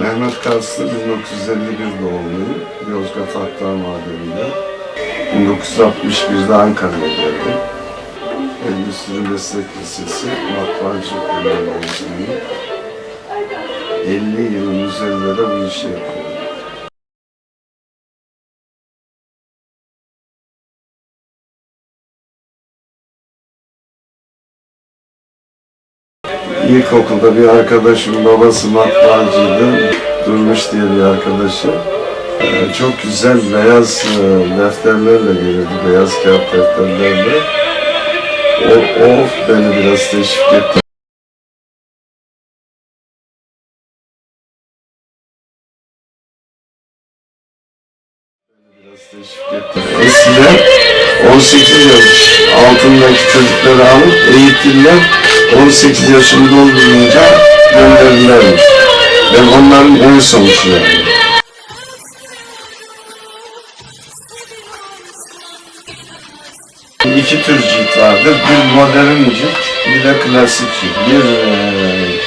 Mehmet Karslı 1951 doğumluyum. Yozgat Akdağ Madeni'nde. 1961'de Ankara'ya geldim. Endüstri Meslek Lisesi, matbaacılık bölümü mezunuyum. 50 yılın üzerinde de bu işi yapıyorum. İlkokulda bir arkadaşım babası matbaacıydı. Durmuş diye bir arkadaşı. Ee, çok güzel beyaz e, defterlerle gelirdi, beyaz kağıt defterlerle. O, o beni biraz teşvik etti. Eskiden 18 yaş altındaki çocukları alıp eğitirler, 18 yaşını doldurunca gönderirlermiş. Ben onların en sonucu yani. İki tür cilt vardır. Bir modern cilt, bir de klasik cilt. Bir e,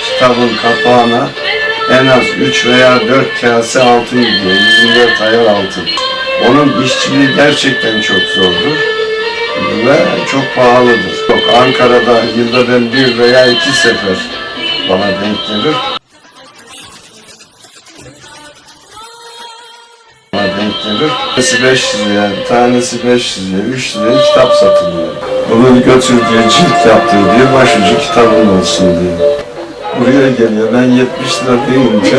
kitabın kapağına en az 3 veya 4 kase altın gidiyor. 124 ayar altın. Onun işçiliği gerçekten çok zordur ve çok pahalıdır. Yok, Ankara'da yılda ben bir veya iki sefer bana denk gelir. Bana denk gelir. Tanesi 500 liraya, tanesi 500 liraya, 3 liraya kitap satılıyor. Bunu götür diyor, cilt yaptır diyor, başucu kitabın olsun diyor. Buraya geliyor, ben 70 lira deyince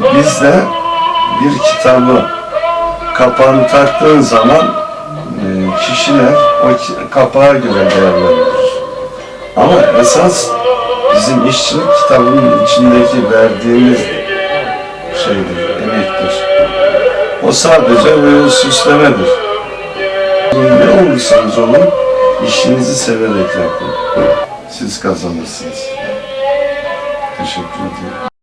Bizde bir kitabı kapağını taktığın zaman e, kişiler o kapağa göre değerlendirir. Ama esas bizim işçilik kitabın içindeki verdiğimiz şeydir, emektir. O sadece böyle süslemedir. Ne olursanız olun, işinizi severek yapın. Siz kazanırsınız. Teşekkür ederim.